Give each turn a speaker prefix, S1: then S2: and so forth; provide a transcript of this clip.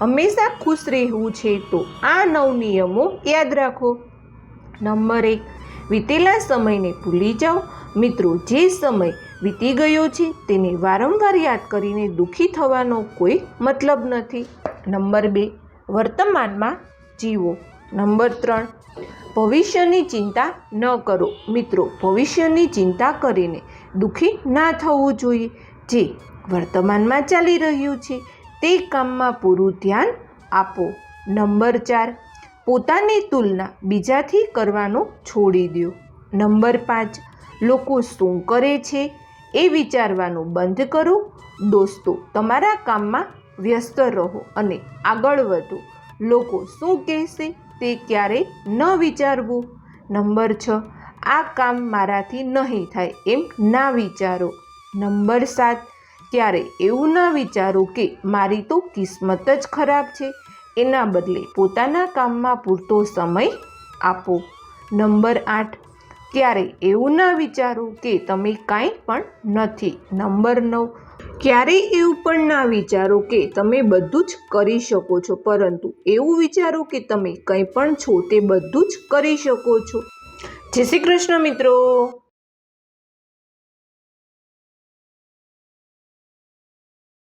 S1: હંમેશા ખુશ રહેવું છે તો આ નવ નિયમો યાદ રાખો. નંબર એક, વીતેલા સમયને ભૂલી જાઓ. મિત્રો, જે સમય વીતી ગયો છે તેને વારંવાર યાદ કરીને દુઃખી થવાનો કોઈ મતલબ નથી. નંબર બે, વર્તમાનમાં જીવો. નંબર ત્રણ, ભવિષ્યની ચિંતા ન કરો. મિત્રો, ભવિષ્યની ચિંતા કરીને દુઃખી ના થવું જોઈએ. જે વર્તમાનમાં ચાલી રહ્યું છે તે કામમાં પૂરું ધ્યાન આપો. નંબર ચાર, પોતાની તુલના બીજાથી કરવાનું છોડી દો. નંબર પાંચ, લોકો શું કરે છે એ વિચારવાનું બંધ કરો. દોસ્તો, તમારા કામમાં વ્યસ્ત રહો અને આગળ વધો. લોકો શું કહેશે તે ક્યારેય ન વિચારવું. નંબર છ, આ કામ મારાથી નહીં થાય એમ ના વિચારો. નંબર સાત ક્યારે એવું ના વિચારો કે મારી તો કિસ્મત જ ખરાબ છે. એના બદલે પોતાના કામમાં પૂરતો સમય આપો. નંબર આઠ. ક્યારે એવું ના વિચારો કે તમે કાંઈ પણ નથી. નંબર નવ. ક્યારેય એવું પણ ના વિચારો કે તમે બધું જ કરી શકો છો, પરંતુ એવું વિચારો કે તમે કંઈ પણ છો તે બધું જ કરી શકો છો. જય શ્રી કૃષ્ણ મિત્રો.